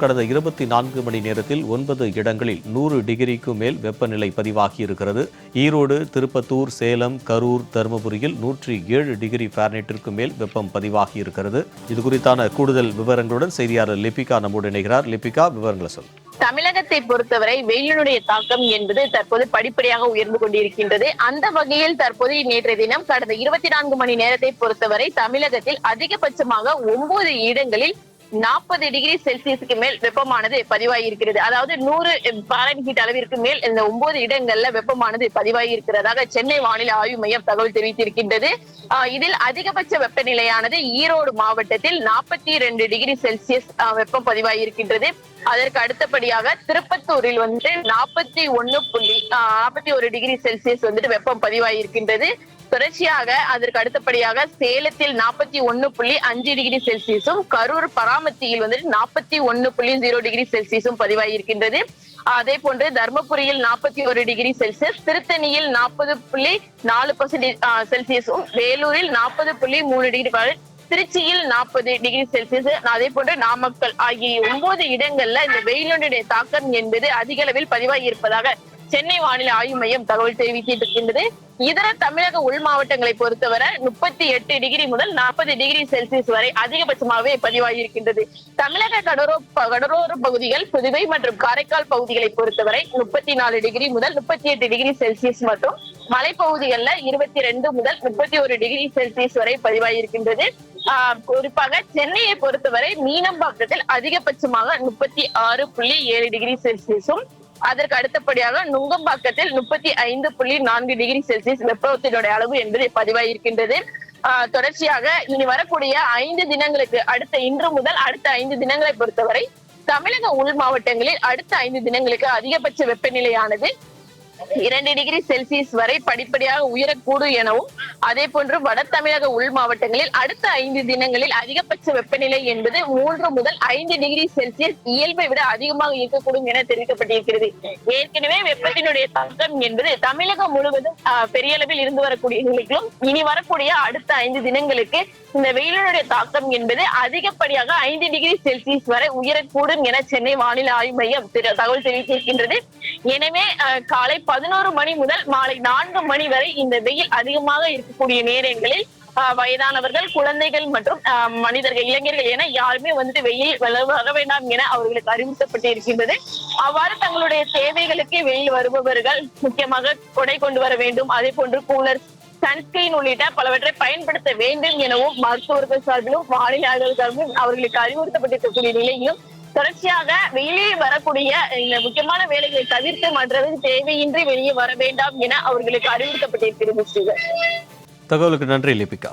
கடந்த இருபத்தி நான்கு மணி நேரத்தில் ஒன்பது இடங்களில் நூறு டிகிரிக்கு மேல் வெப்பநிலை பதிவாகியிருக்கிறது. ஈரோடு திருப்பத்தூர் சேலம் கரூர் தருமபுரியில் நூற்றி ஏழு டிகிரி ஃபாரனைட்டிற்கு மேல் வெப்பம் பதிவாகியிருக்கிறது. இது குறித்தான கூடுதல் விவரங்களுடன் செய்தியாளர் லிபிகா நம்மோடு இணைகிறார். லிபிகா விவரங்களை சொல். தமிழகத்தை பொறுத்தவரை வெயிலினுடைய தாக்கம் என்பது தற்போது படிப்படியாக உயர்ந்து கொண்டிருக்கின்றது. அந்த வகையில் தற்போது நேற்றைய தினம் கடந்த இருபத்தி நான்கு மணி நேரத்தை பொறுத்தவரை தமிழகத்தில் அதிகபட்சமாக ஒன்பது இடங்களில் நாற்பது டிகிரி செல்சியஸுக்கு மேல் வெப்பமானது பதிவாகியிருக்கிறது அதாவது நூறு பாரன்ஹீட் அளவிற்கு மேல் இந்த ஒன்பது இடங்கள்ல வெப்பமானது பதிவாகியிருக்கிறதாக சென்னை வானிலை ஆய்வு மையம் தகவல் தெரிவித்திருக்கின்றது. ஆஹ் இதில் அதிகபட்ச வெப்பநிலையானது ஈரோடு மாவட்டத்தில் நாற்பத்தி ரெண்டு டிகிரி செல்சியஸ் வெப்பம் பதிவாகியிருக்கின்றது அதற்கு அடுத்தபடியாக திருப்பத்தூரில் வந்து நாற்பத்தி ஒண்ணு புள்ளி நாற்பத்தி ஒரு டிகிரி செல்சியஸ் வந்துட்டு வெப்பம் பதிவாகியிருக்கின்றது தொடர்ச்சியாக அதற்கு அடுத்தபடியாக சேலத்தில் நாற்பத்தி ஒன்னு புள்ளி அஞ்சு டிகிரி செல்சியஸும் கரூர் பராமத்தியில் வந்துட்டு நாற்பத்தி ஒன்னு புள்ளி ஜீரோ டிகிரி செல்சியஸும் பதிவாகியிருக்கின்றது. அதே போன்று தர்மபுரியில் நாற்பத்தி ஒரு டிகிரி செல்சியஸ் திருத்தணியில் நாற்பது புள்ளி நாலு பர்சன்டேஜ் செல்சியஸும் வேலூரில் நாற்பது புள்ளி மூணு டிகிரி திருச்சியில் நாற்பது டிகிரி செல்சியஸ் அதே போன்று நாமக்கல் ஆகிய ஒன்பது இடங்கள்ல இந்த வெயிலுடைய தாக்கம் என்பது அதிக அளவில் பதிவாகி இருப்பதாக சென்னை வானிலை ஆய்வு மையம் தகவல் தெரிவித்திருக்கின்றது இதர தமிழக உள் மாவட்டங்களை பொறுத்தவரை முப்பத்தி எட்டு டிகிரி முதல் நாற்பது டிகிரி செல்சியஸ் வரை அதிகபட்சமாகவே பதிவாகியிருக்கின்றது தமிழக கடலோ கடலோர பகுதிகள் புதுவை மற்றும் காரைக்கால் பகுதிகளை பொறுத்தவரை முப்பத்தி நாலு டிகிரி முதல் முப்பத்தி எட்டு டிகிரி செல்சியஸ் மற்றும் மலைப்பகுதிகள்ல இருபத்தி ரெண்டு முதல் முப்பத்தி ஒரு டிகிரி செல்சியஸ் வரை பதிவாகியிருக்கின்றது ஆஹ் குறிப்பாக சென்னையை பொறுத்தவரை மீனம்பாக்கத்தில் அதிகபட்சமாக முப்பத்தி ஆறு புள்ளி ஏழு டிகிரி செல்சியஸும் அதற்கு அடுத்தபடியாக நுங்கம்பாக்கத்தில் முப்பத்தி ஐந்து புள்ளி நான்கு டிகிரி செல்சியஸ் வெப்பத்தினுடைய அளவு என்பது பதிவாகியிருக்கின்றது ஆஹ் தொடர்ச்சியாக இனி வரக்கூடிய ஐந்து தினங்களுக்கு அடுத்த இன்று முதல் அடுத்த ஐந்து தினங்களை பொறுத்தவரை தமிழக உள் மாவட்டங்களில் அடுத்த ஐந்து தினங்களுக்கு அதிகபட்ச வெப்பநிலையானது இரண்டு டிகிரி செல்சியஸ் வரை படிப்படியாக உயரக்கூடும் எனவும் அதே போன்று வட தமிழக உள் மாவட்டங்களில் அடுத்த ஐந்து தினங்களில் அதிகபட்ச வெப்பநிலை என்பது மூன்று முதல் ஐந்து டிகிரி செல்சியஸ் இயல்பை விட அதிகமாக இருக்கக்கூடும் என தெரிவிக்கப்பட்டிருக்கிறது. ஏற்கனவே வெப்பத்தினுடைய தாக்கம் என்பது தமிழகம் முழுவதும் பெரிய அளவில் இருந்து வரக்கூடிய நிலைக்கும் இனி வரக்கூடிய அடுத்த ஐந்து தினங்களுக்கு இந்த வெயிலினுடைய தாக்கம் என்பது அதிகப்படியாக ஐந்து டிகிரி செல்சியஸ் வரை உயரக்கூடும் என சென்னை வானிலை ஆய்வு மையம் தகவல் தெரிவித்திருக்கின்றது. எனவே காலை பதினோரு மணி முதல் மாலை நான்கு மணி வரை இந்த வெயில் அதிகமாக இருக்கக்கூடிய நேரங்களில் வயதானவர்கள் குழந்தைகள் மற்றும் மனிதர்கள் இளைஞர்கள் என யாருமே வந்துட்டு வெயில் வர- வேண்டாம் என அவர்களுக்கு அறிவுறுத்தப்பட்டு இருக்கின்றது அவ்வாறு தங்களுடைய தேவைகளுக்கு வெளியில் வருபவர்கள் முக்கியமாக கொடை கொண்டு வர வேண்டும். அதே போன்று கூலர் சன்ஸ்கிரீன் உள்ளிட்ட பலவற்றை பயன்படுத்த வேண்டும் எனவும் மருத்துவர்கள் சார்பிலும் வானிலை சார்பிலும் அவர்களுக்கு அறிவுறுத்தப்பட்டிருக்கக்கூடிய நிலையிலும் தொடர்ச்சியாக வெளியே வரக்கூடிய இந்த முக்கியமான வேலைகளை தவிர்த்து மற்றது தேவையின்றி வெளியே வர வேண்டாம் என அவர்களுக்கு அறிவுறுத்தப்பட்டிருக்கிறது தகவலுக்கு நன்றி லிபிகா.